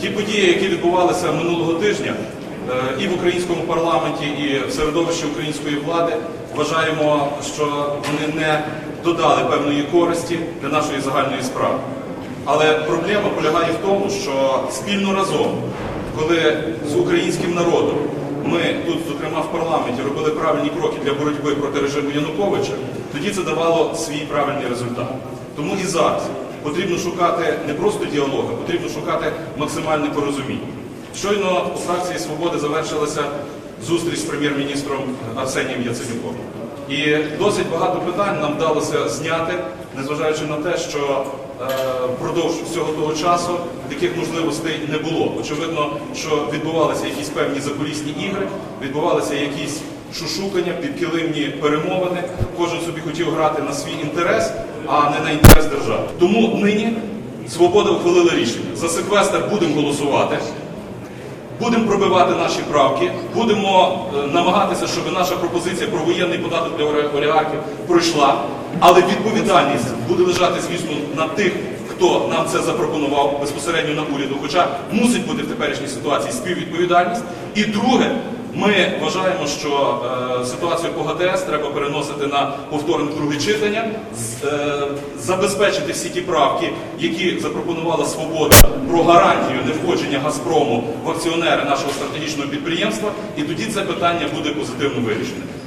Ті події, які відбувалися минулого тижня е, і в українському парламенті, і в середовищі української влади, вважаємо, що вони не додали певної користі для нашої загальної справи. Але проблема полягає в тому, що спільно разом, коли з українським народом ми тут, зокрема в парламенті, робили правильні кроки для боротьби проти режиму Януковича, тоді це давало свій правильний результат. Тому і зараз потрібно шукати не просто діалог, а потрібно шукати максимальне порозуміння. Щойно у фракції Свободи завершилася зустріч з прем'єр-міністром Арсенієм Яценюком. І досить багато питань нам вдалося зняти, незважаючи на те, що е, впродовж всього того часу таких можливостей не було. Очевидно, що відбувалися якісь певні закулісні ігри, відбувалися якісь шушукання, підкилимні перемовини. Кожен собі хотів грати на свій інтерес, а не на інтерес держави. Тому нині свобода ухвалила рішення. За секвестр будемо голосувати. Будемо пробивати наші правки, будемо е, намагатися, щоб наша пропозиція про воєнний податок для олігархів пройшла. Але відповідальність буде лежати, звісно, на тих, хто нам це запропонував безпосередньо на уряду. Хоча мусить бути в теперішній ситуації співвідповідальність. І друге, ми вважаємо, що е, ситуацію по ГТС треба переносити на повторне друге читання, з- е, забезпечити всі ті правки, які запропонувала свобода про гарантію невходження Газпрому в акціонери нашого стратегічного підприємства, і тоді це питання буде позитивно вирішене.